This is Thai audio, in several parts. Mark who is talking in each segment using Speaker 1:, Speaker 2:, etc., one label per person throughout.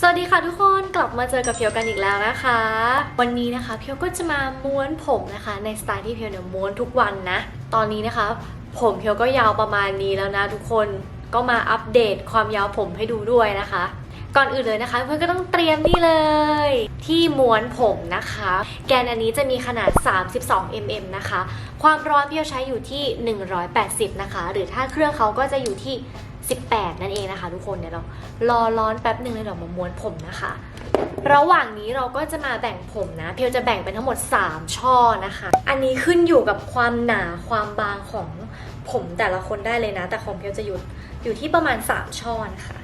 Speaker 1: สวัสดีค่ะทุกคนกลับมาเจอกับเพียวกันอีกแล้วนะคะ วันนี้นะคะเพียวก็จะมาม้วนผมนะคะ ในสไตล์ที่เพียวเนี่ยม้วนทุกวันนะ ตอนนี้นะคะ ผมเพียวก็ยาวประมาณนี้แล้วนะทุกคนก็มาอัปเดตความยาวผมให้ดูด้วยนะคะ ก่อนอื่นเลยนะคะ เพื่อนก็ต้องเตรียมนี่เลย ที่ม้วนผมนะคะ แกนอันนี้จะมีขนาด 32 mm นะคะ ความร้อนเพียวใช้อยู่ที่ 180 นะคะ หรือถ้าเครื่องเขาก็จะอยู่ที่ 18 นั่นเองนะคะ ทุกคนเดี๋ยวเรารอร้อนแป๊บหนึ่งเลยเดี๋ยวมาม้วนผมนะคะ ระหว่างนี้เราก็จะมาแบ่งผมนะ เพียวจะแบ่งเป็นทั้งหมด 3 ช่อนะคะ อันนี้ขึ้นอยู่กับความหนาความบางของผมแต่ละคนได้เลยนะ แต่ของเพียวจะอยู่อยู่ที่ประมาณ 3 ช่อนะคะ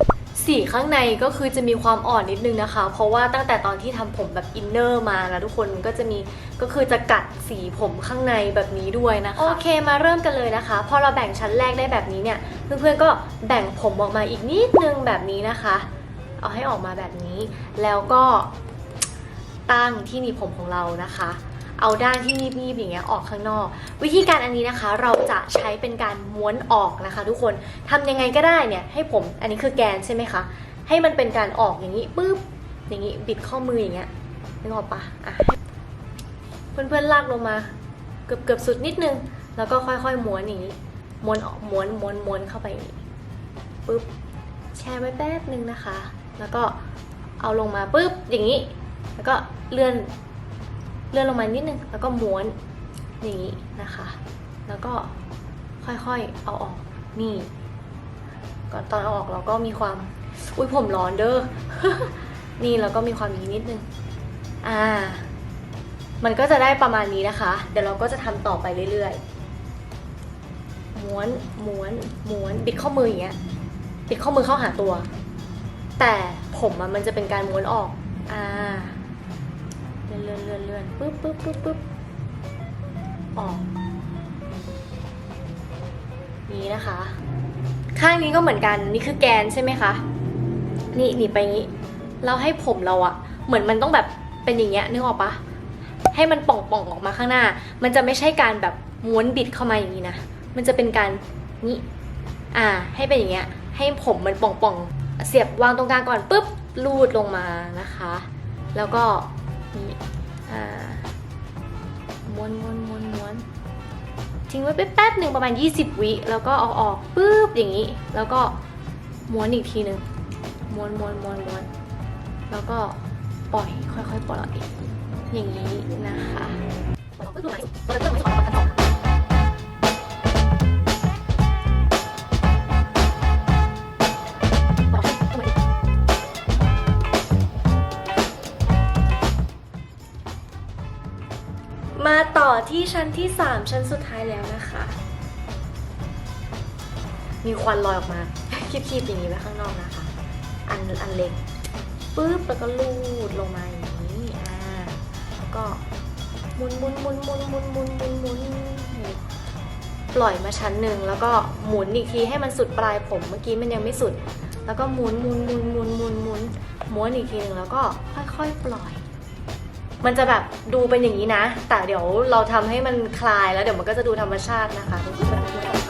Speaker 1: สีข้างในก็คือจะมีความอ่อนนิดนึงนะคะ เพราะว่าตั้งแต่ตอนที่ทำผมแบบอินเนอร์มาแล้วทุกคนมันก็จะมีก็คือจะกัดสีผมข้างในแบบนี้ด้วยนะคะ โอเคมาเริ่มกันเลยนะคะ พอเราแบ่งชั้นแรกได้แบบนี้เนี่ย เพื่อนๆก็แบ่งผมออกมาอีกนิดนึงแบบนี้นะคะ เอาให้ออกมาแบบนี้ แล้วก็ตั้งที่หนีบผมของเรานะคะ เอาด้านที่นีบๆอย่างเงี้ยออกข้างนอก วิธีการอันนี้นะคะ เราจะใช้เป็นการม้วนออกนะคะ ทุกคนทำยังไงก็ได้เนี่ยให้ผมอันนี้คือแกนใช่ไหมคะให้มันเป็นการออกอย่างนี้ปุ๊บอย่างนี้บิดข้อมืออย่างเงี้ยนึกออกปะอะเพื่อนๆลากลงมา เกือบเกือบสุดนิดนึง แล้วก็ค่อยๆม้วนอย่างนี้ม้วนออกม้วนม้วนม้วนเข้าไปปุ๊บแช่ไว้แป๊บนึงนะคะ แล้วก็เอาลงมาปุ๊บอย่างนี้ แล้วก็เลื่อน เลื่อนลงมานิดนึงแล้วก็ม้วนอย่างนี้นะคะ แล้วก็ค่อยๆเอาออกนี่ก่อนตอนเอาออกเราก็มีความอุ้ยผมร้อนเด้อนี่แล้วก็มีความนี้นิดนึงอ่า มันก็จะได้ประมาณนี้นะคะ เดี๋ยวเราก็จะทำต่อไปเรื่อยๆม้วนม้วนม้วนบิดข้อมืออย่างเงี้ยบิดข้อมือเข้าหาตัว แต่ผมมันจะเป็นการม้วนออก เลื่อนเลื่อนเลื่อนปึ๊บปึ๊บปึ๊บปึ๊บออก นี้นะคะ ข้างนี้ก็เหมือนกัน นี่คือแกนใช่ไหมคะ นี่หนีไปงี้ เราให้ผมเราอะเหมือนมันต้องแบบเป็นอย่างเงี้ยนึกออกปะให้มันป่องป่องออกมาข้างหน้า มันจะไม่ใช่การแบบม้วนบิดเข้ามาอย่างนี้นะ มันจะเป็นการนี้ อ่า ให้เป็นอย่างเงี้ย ให้ผมมันป่องป่อง เสียบวางตรงกลางก่อนปุ๊บ ลูดลงมานะคะ แล้วก็ นี่อ่าม้วนม้วนม้วนม้วนทิ้งไว้แป๊บหนึ่งประมาณ 20 วิแล้วก็เอาออกปุ๊บอย่างนี้ แล้วก็ม้วนอีกทีหนึ่งม้วนม้วนม้วนม้วนแล้วก็ปล่อยค่อยๆปล่อยอย่างนี้นะคะ ชั้นที่ 3 ชั้นสุดท้ายแล้วนะคะ มีควันลอยออกมาคีบๆอย่างนี้ไว้ข้างนอกนะคะ อันอันเล็กปุ๊บแล้วก็ลูดลงมาอย่างนี้อ่าแล้วก็หมุนหมุนหมุนหมุนหมุนหมุนหมุนหมุนปล่อยมาชั้นหนึ่งแล้วก็หมุนอีกทีให้มันสุดปลายผมเมื่อกี้มันยังไม่สุด แล้วก็หมุนหมุนหมุนหมุนหมุนหมุนม้วนอีกทีหนึ่งแล้วก็ค่อยๆ ปล่อย มันจะแบบดูเป็นอย่างนี้นะ แต่เดี๋ยวเราทำให้มันคลายแล้วเดี๋ยวมันก็จะดูธรรมชาตินะคะทุกคน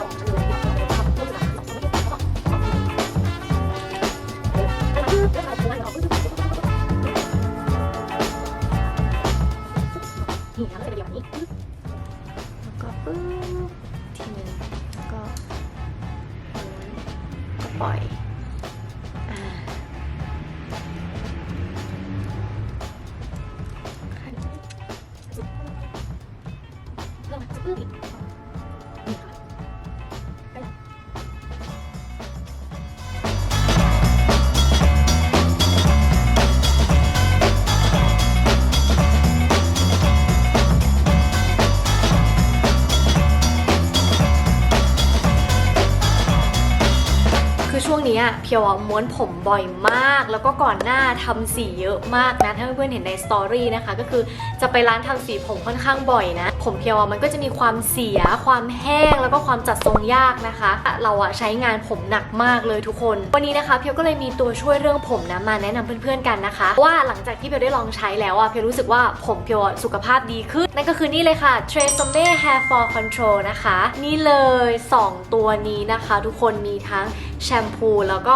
Speaker 1: คือช่วงนี้อะเพียวม้วนผมบ่อยมาก แล้วก็ก่อนหน้าทำสีเยอะมากนะ ถ้าเพื่อนๆเห็นในสตอรี่นะคะ ก็คือจะไปร้านทำสีผมค่อนข้างบ่อยนะ ผมเพียวอะมันก็จะมีความเสีย ความแห้งแล้วก็ความจัดทรงยากนะคะ เราอะใช้งานผมหนักมากเลยทุกคน วันนี้นะคะเพียวก็เลยมีตัวช่วยเรื่องผมนะมาแนะนำเพื่อนๆกันนะคะ ว่าหลังจากที่เพียวได้ลองใช้แล้วอะเพียวรู้สึกว่าผมเพียวสุขภาพดีขึ้น นั่นก็คือนี่เลยค่ะ t r a c e m e Hair Fall Control นะคะ นี่เลย 2 ตัวนี้นะคะ ทุกคนมีทั้งแชมพูแล้วก็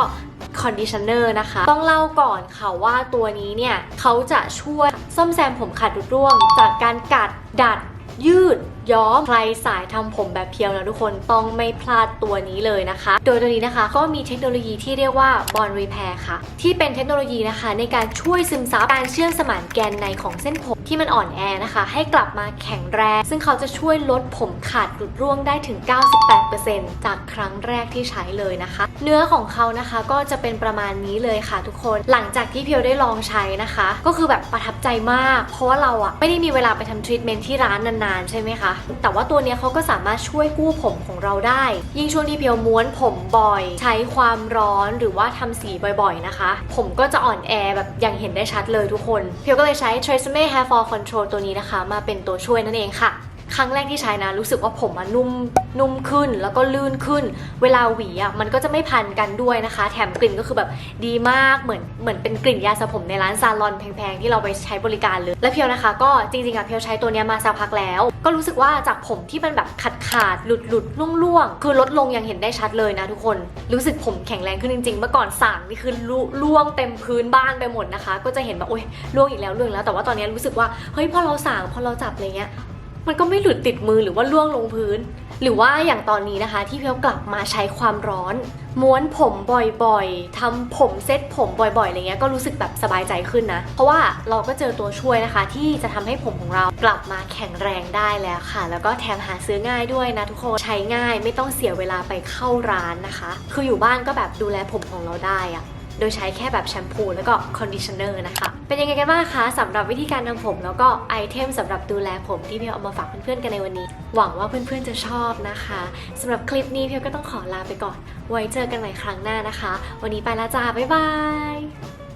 Speaker 1: คอนดิชเนอร์นะคะ ต้องเล่าก่อนค่ะว่าตัวนี้เนี่ย เขาจะช่วยซ่อมแซมผมขาดรุดร่วง จากการกัดดัด ยืด ย้อมใครสายทำผมแบบเพียวนะทุกคนต้องไม่พลาดตัวนี้เลยนะคะ โดยตัวนี้นะคะก็มีเทคโนโลยีที่เรียกว่า Bond Repair ค่ะ ที่เป็นเทคโนโลยีนะคะ ในการช่วยซึมซับการเชื่อมสมานแกนในของเส้นผมที่มันอ่อนแอนะคะ ให้กลับมาแข็งแรง ซึ่งเขาจะช่วยลดผมขาดหลุดร่วงได้ถึง 98%จากครั้งแรกที่ใช้เลยนะคะ เนื้อของเขานะคะก็จะเป็นประมาณนี้เลยค่ะทุกคน หลังจากที่เพียวได้ลองใช้นะคะ ก็คือแบบประทับใจมาก เพราะว่าเราอะไม่ได้มีเวลาไปทำทรีทเมนต์ที่ร้านนานๆ ใช่ไหมคะแต่ว่าตัวนี้เขาก็สามารถช่วยกู้ผมของเราได้ ยิ่งช่วงที่เพียวม้วนผมบ่อย ใช้ความร้อนหรือว่าทำสีบ่อยๆนะคะ ผมก็จะอ่อนแอแบบอย่างเห็นได้ชัดเลยทุกคน เพียวก็เลยใช้ Tresemme Hair Fall Control ตัวนี้นะคะ มาเป็นตัวช่วยนั่นเองค่ะ ครั้งแรกที่ใช้นะ รู้สึกว่าผมมันนุ่มนุ่มขึ้นแล้วก็ลื่นขึ้น เวลาหวีอะมันก็จะไม่พันกันด้วยนะคะ แถมกลิ่นก็คือแบบดีมากเหมือนเหมือนเป็นกลิ่นยาสระผมในร้านซาลอนแพงๆที่เราไปใช้บริการเลยและเพียวนะคะ ก็จริงๆอะเพียวใช้ตัวเนี้ยมาสักพักแล้ว ก็รู้สึกว่าจากผมที่มันแบบขาดขาดหลุดหลุดล่วงล่วงคือลดลงอย่างเห็นได้ชัดเลยนะทุกคนรู้สึกผมแข็งแรงขึ้นจริงๆ เมื่อก่อนสางนี่คือลุล่วงเต็มพื้นบ้านไปหมดนะคะ ก็จะเห็นแบบโอ๊ยล่วงอีกแล้วล่วงอีกแล้วแต่ว่าตอนนี้รู้สึกว่าเฮ้ยพอเราสางพอเราจับอะไรเงี้ย มันก็ไม่หลุดติดมือหรือว่าล่วงลงพื้น หรือว่าอย่างตอนนี้นะคะ ที่เพียวกลับมาใช้ความร้อน ม้วนผมบ่อยๆทำผมเซ็ตผมบ่อยๆอะไรเงี้ยก็รู้สึกแบบสบายใจขึ้นนะ เพราะว่าเราก็เจอตัวช่วยนะคะ ที่จะทำให้ผมของเรากลับมาแข็งแรงได้แล้วค่ะ แล้วก็แถมหาซื้อง่ายด้วยนะทุกคนใช้ง่ายไม่ต้องเสียเวลาไปเข้าร้านนะคะ คืออยู่บ้านก็แบบดูแลผมของเราได้อะ โดยใช้แค่แบบแชมพูแล้วก็คอนดิชเนอร์นะคะ เป็นยังไงกันบ้างคะสำหรับวิธีการทำผม แล้วก็ไอเทมสำหรับดูแลผมที่เพียวเอามาฝากเพื่อนๆกันในวันนี้ หวังว่าเพื่อนๆจะชอบนะคะสำหรับคลิปนี้เพียวก็ต้องขอลาไปก่อน ไว้เจอกันใหม่ครั้งหน้านะคะ วันนี้ไปแล้วจ้าบ๊ายบาย